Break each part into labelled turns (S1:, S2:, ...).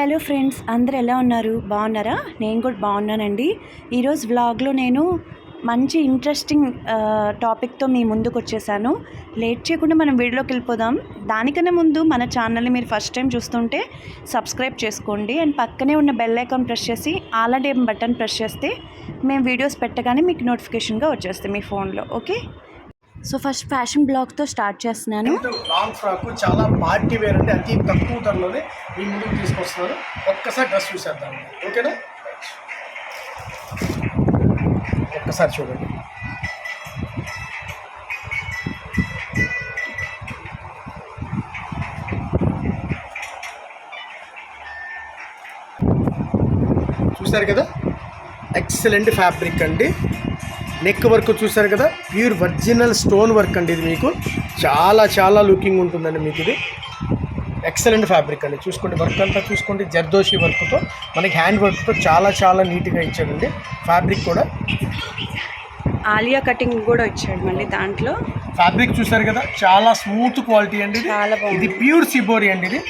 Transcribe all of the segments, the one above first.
S1: Hello friends అందరు ఎలా ఉన్నారు? బాగున్నారా? నేను కూడా బాగున్నానండి. ఈరోజు వ్లాగ్లో నేను మంచి ఇంట్రెస్టింగ్ టాపిక్తో మీ ముందుకు వచ్చేసాను. లేట్ చేయకుండా మనం వీడియోకి వెళ్ళిపోదాం. దానికన్నా ముందు మన ఛానల్ని మీరు ఫస్ట్ టైం చూస్తుంటే సబ్స్క్రైబ్ చేసుకోండి. అండ్ పక్కనే ఉన్న బెల్ ఐకాన్ ప్రెస్ చేసి ఆల్రెడీ బటన్ ప్రెస్ చేస్తే మేము వీడియోస్ పెట్టగానే మీకు నోటిఫికేషన్గా వచ్చేస్తాయి మీ ఫోన్లో. ఓకే? సో ఫస్ట్ ఫ్యాషన్ బ్లాగ్తో స్టార్ట్ చేస్తున్నాను.
S2: లాంగ్ ఫ్రాక్ చాలా పార్టీ వేర్ అంటే అతి తక్కువ ధరలోనే మీ ముందుకు తీసుకొస్తున్నారు. ఒక్కసారి డ్రెస్ చూసేద్దాం. ఓకేనా? ఒక్కసారి చూడండి. చూసారు కదా? ఎక్సలెంట్ ఫ్యాబ్రిక్ అండి. నెక్ వర్క్ చూసారు కదా? ప్యూర్ ఒరిజినల్ స్టోన్ వర్క్ అండి ఇది మీకు. చాలా చాలా లుకింగ్ ఉంటుందండి మీకు ఇది. ఎక్సలెంట్ ఫ్యాబ్రిక్ అండి. చూసుకోండి వర్క్ అంతా చూసుకోండి జర్దోషి వర్క్తో. మనకి హ్యాండ్ వర్క్తో చాలా చాలా నీట్గా ఇచ్చాడండి. ఫ్యాబ్రిక్ కూడా.
S1: ఆలియా కటింగ్ కూడా ఇచ్చాడు మళ్ళీ దాంట్లో.
S2: ఫ్యాబ్రిక్ చూసారు కదా? చాలా స్మూత్ క్వాలిటీ అండి ఇది.
S1: చాలా బాగుంది.
S2: ఇది ప్యూర్ సిబోరి అండి ఇది.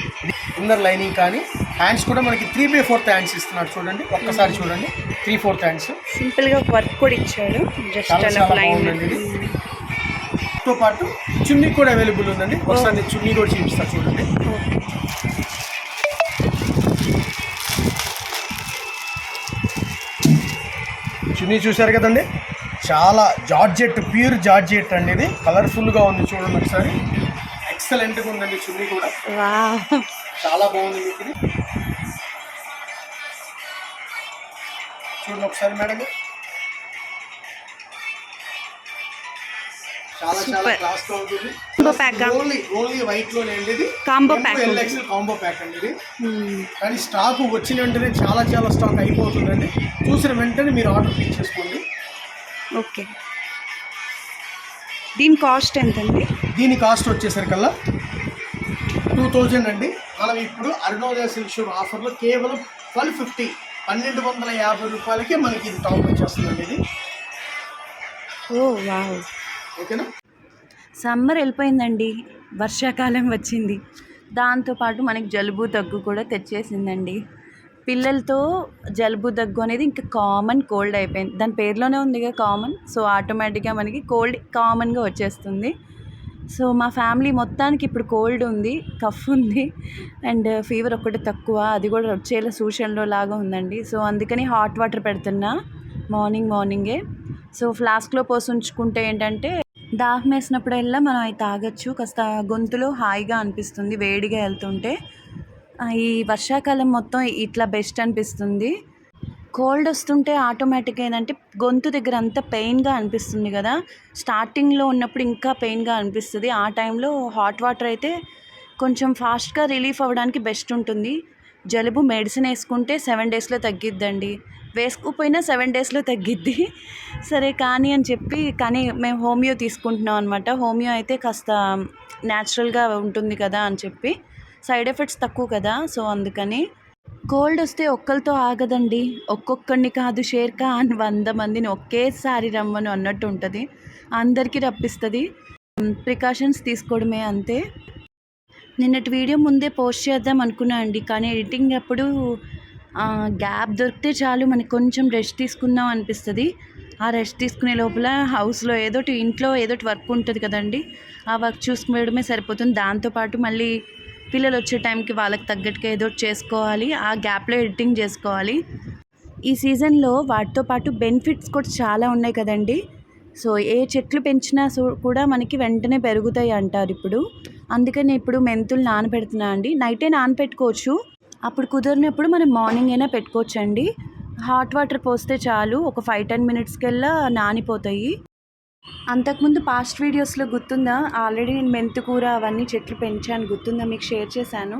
S2: ఇన్నర్ లైనింగ్ కానీ హ్యాండ్స్ కూడా మనకి త్రీ బై ఫోర్త్ హ్యాండ్స్ ఇస్తున్నాడు చూడండి. ఒక్కసారి చూడండి. త్రీ ఫోర్త్ హ్యాండ్స్
S1: సింపుల్గా వర్క్ కూడా ఇచ్చాడు. జస్ట్ అలా.
S2: తో పాటు చున్నీ కూడా అవైలబుల్ ఉందండి. ఒకసారి నేను చున్నీ కూడా చూపిస్తాను చూడండి. చున్నీ చూశారు కదండి? చాలా జార్జెట్ ప్యూర్ జార్జెట్ అండి ఇది. కలర్ఫుల్గా ఉంది చూడండి ఒకసారి. ఎక్సలెంట్గా ఉందండి చున్నీ కూడా. చాలా బాగుంది మీకు ఇది. అండి ఇది.
S1: Combo pack.
S2: L XL combo pack అండి ఇది. కానీ స్టాక్ వచ్చిన వెంటనే చాలా చాలా స్టాక్ అయిపోతుందండి. చూసిన వెంటనే మీరు ఆర్డర్ పిక్ చేసుకోండి.
S1: ఓకే. దీని కాస్ట్ ఎంతండి?
S2: దీని కాస్ట్ వచ్చేసరికల్లా టూ థౌజండ్ అండి. మనం ఇప్పుడు అరుణోదయ సిల్క్ షోర్ ఆఫర్లో కేవలం ట్వెల్వ్ ఫిఫ్టీ పన్నెండు వందల యాభై రూపాయలకే మనకి ఇది టాప్ వచ్చేస్తుందండి ఇది.
S1: Oh wow.
S2: ఓకేనా?
S1: సమ్మర్ వెళ్ళిపోయిందండి. వర్షాకాలం వచ్చింది. దాంతోపాటు మనకి జలుబు దగ్గు కూడా తెచ్చేసిందండి. పిల్లలతో జలుబు దగ్గు అనేది ఇంకా కామన్ కోల్డ్ అయిపోయింది. దాని పేరులోనే ఉందిగా కామన్ సో ఆటోమేటిక్గా మనకి కోల్డ్ కామన్గా వచ్చేస్తుంది. సో మా ఫ్యామిలీ మొత్తానికి ఇప్పుడు కోల్డ్ ఉంది కఫ్ ఉంది అండ్ ఫీవర్ ఒక్కటి తక్కువ అది కూడా వచ్చేలా సూచనలో లాగా ఉందండి. సో అందుకని హాట్ వాటర్ పెడుతున్నా మార్నింగ్ మార్నింగే. సో ఫ్లాస్క్లో పోసి ఉంచుకుంటే ఏంటంటే దాహం వేసినప్పుడల్లా మనం అవి తాగొచ్చు. కాస్త గొంతులో హాయిగా అనిపిస్తుంది వేడిగా వెళ్తుంటే. ఈ వర్షాకాలం మొత్తం ఇట్లా బెస్ట్ అనిపిస్తుంది. కోల్డ్ వస్తుంటే ఆటోమేటిక్గా ఏంటంటే గొంతు దగ్గర అంతా పెయిన్గా అనిపిస్తుంది కదా. స్టార్టింగ్లో ఉన్నప్పుడు ఇంకా పెయిన్గా అనిపిస్తుంది. ఆ టైంలో హాట్ వాటర్ అయితే కొంచెం ఫాస్ట్గా రిలీఫ్ అవ్వడానికి బెస్ట్ ఉంటుంది. జలుబు మెడిసిన్ వేసుకుంటే సెవెన్ డేస్లో తగ్గిద్దండి. వేసుకుపోయినా సెవెన్ డేస్లో తగ్గిద్ది. సరే కానీ అని చెప్పి కానీ మేము హోమియో తీసుకుంటున్నాం అనమాట హోమియో అయితే కాస్త న్యాచురల్గా ఉంటుంది కదా అని చెప్పి. సైడ్ ఎఫెక్ట్స్ తక్కువ కదా సో అందుకని కోల్డ్ వస్తే ఒక్కరితో ఆగదండి. ఒక్కొక్కడిని కాదు షేర్ ఖాన్ వంద మందిని ఒకేసారి రమ్మను అన్నట్టు ఉంటుంది. అందరికీ రప్పిస్తుంది. ప్రికాషన్స్ తీసుకోవడమే అంతే. నిన్నటి వీడియో ముందే పోస్ట్ చేద్దాం అనుకున్నా అండి. కానీ ఎడిటింగ్ అప్పుడు గ్యాప్ దొరికితే చాలు మనకు కొంచెం రెస్ట్ తీసుకుందాం అనిపిస్తుంది. ఆ రెస్ట్ తీసుకునే లోపల హౌస్లో ఏదోటి ఇంట్లో ఏదోటి వర్క్ ఉంటుంది కదండి. ఆ వర్క్ చూసుకోవడమే సరిపోతుంది. దాంతోపాటు మళ్ళీ పిల్లలు వచ్చే టైంకి వాళ్ళకి తగ్గట్టుగా ఏదో చేసుకోవాలి ఆ గ్యాప్లో ఎడిటింగ్ చేసుకోవాలి. ఈ సీజన్లో వాటితో పాటు బెనిఫిట్స్ కూడా చాలా ఉన్నాయి కదండి. సో ఏ చెట్లు పెంచినా కూడా మనకి వెంటనే పెరుగుతాయి అంటారు ఇప్పుడు. అందుకని ఇప్పుడు మెంతులు నానబెడుతున్నా అండి. నైటే నానబెట్టుకోవచ్చు. అప్పుడు కుదిరినప్పుడు మనం మార్నింగ్ అయినా పెట్టుకోవచ్చు అండి హాట్ వాటర్ పోస్తే చాలు ఒక ఫైవ్ టెన్ మినిట్స్కల్లా నానిపోతాయి. అంతకుముందు పాస్ట్ వీడియోస్లో గుర్తుందా? ఆల్రెడీ నేను మెంతికూర అవన్నీ చెట్లు పెంచాను. గుర్తుందా? మీకు షేర్ చేశాను.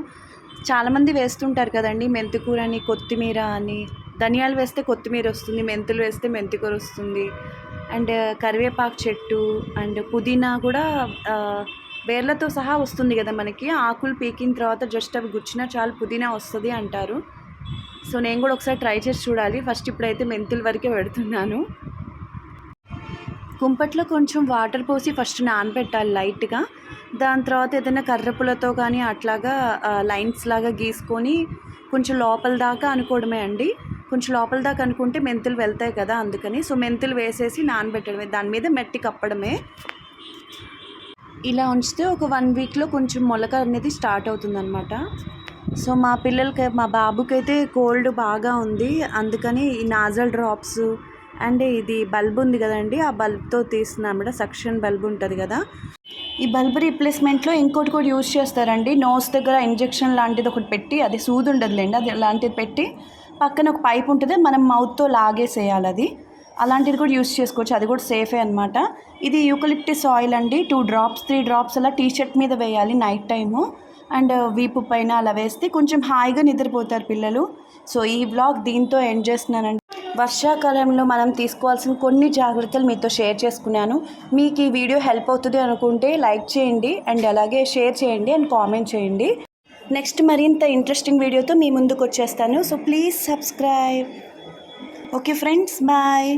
S1: చాలామంది వేస్తుంటారు కదండి మెంతికూర అని కొత్తిమీర అని. ధనియాలు వేస్తే కొత్తిమీర వస్తుంది మెంతులు వేస్తే మెంతికూర వస్తుంది. అండ్ కరివేపాకు చెట్టు అండ్ పుదీనా కూడా వేర్లతో సహా వస్తుంది కదా మనకి. ఆకులు పీకిన తర్వాత జస్ట్ అవి గుచ్చినా చాలు పుదీనా వస్తుంది అంటారు. సో నేను కూడా ఒకసారి ట్రై చేసి చూడాలి. ఫస్ట్ ఇప్పుడైతే మెంతుల వరకే పెడుతున్నాను. కుంపట్లో కొంచెం వాటర్ పోసి ఫస్ట్ నానబెట్టాలి లైట్గా. దాని తర్వాత ఏదైనా కర్రపులతో కానీ అట్లాగా లైన్స్ లాగా గీసుకొని కొంచెం లోపల దాకా అనుకోవడమే అండి. కొంచెం లోపల దాకా అనుకుంటే మెంతులు వెళ్తాయి కదా అందుకని. సో మెంతులు వేసేసి నానబెట్టడమే. దాని మీద మెట్టి కప్పడమే. ఇలా ఉంచితే ఒక వన్ వీక్లో కొంచెం మొలక అనేది స్టార్ట్ అవుతుందన్నమాట. సో మా పిల్లలకి మా బాబుకైతే కోల్డ్ బాగా ఉంది. అందుకని ఈ నాజల్ డ్రాప్స్ అండ్ ఇది బల్బ్ ఉంది కదండి ఆ బల్బ్తో తీస్తున్నాం కూడా సక్షన్ బల్బ్ ఉంటుంది కదా. ఈ బల్బ్ రీప్లేస్మెంట్లో ఇంకోటి కూడా యూజ్ చేస్తారండి నోస్ దగ్గర ఇంజెక్షన్ లాంటిది ఒకటి పెట్టి అది సూది ఉండదులేండి అది లాంటిది పెట్టి పక్కన ఒక పైప్ ఉంటుంది మనం మౌత్తో లాగేసేయాలి అది. అలాంటిది కూడా యూస్ చేసుకోవచ్చు అది కూడా సేఫే అనమాట ఇది యూకలిప్టిస్ ఆయిల్ అండి టూ డ్రాప్స్ త్రీ డ్రాప్స్ అలా టీ షర్ట్ మీద వేయాలి నైట్ టైము. అండ్ వీపు పైన అలా వేస్తే కొంచెం హాయిగా నిద్రపోతారు పిల్లలు. సో ఈ బ్లాగ్ దీంతో ఎండ్ చేస్తున్నానండి. వర్షాకాలంలో మనం తీసుకోవాల్సిన కొన్ని జాగ్రత్తలు మీతో షేర్ చేసుకున్నాను. మీకు ఈ వీడియో హెల్ప్ అవుతుంది అనుకుంటే లైక్ చేయండి అండ్ అలాగే షేర్ చేయండి అండ్ కామెంట్ చేయండి. నెక్స్ట్ మరింత ఇంట్రెస్టింగ్ వీడియోతో మీ ముందుకు వచ్చేస్తాను. So please subscribe. Okay friends bye.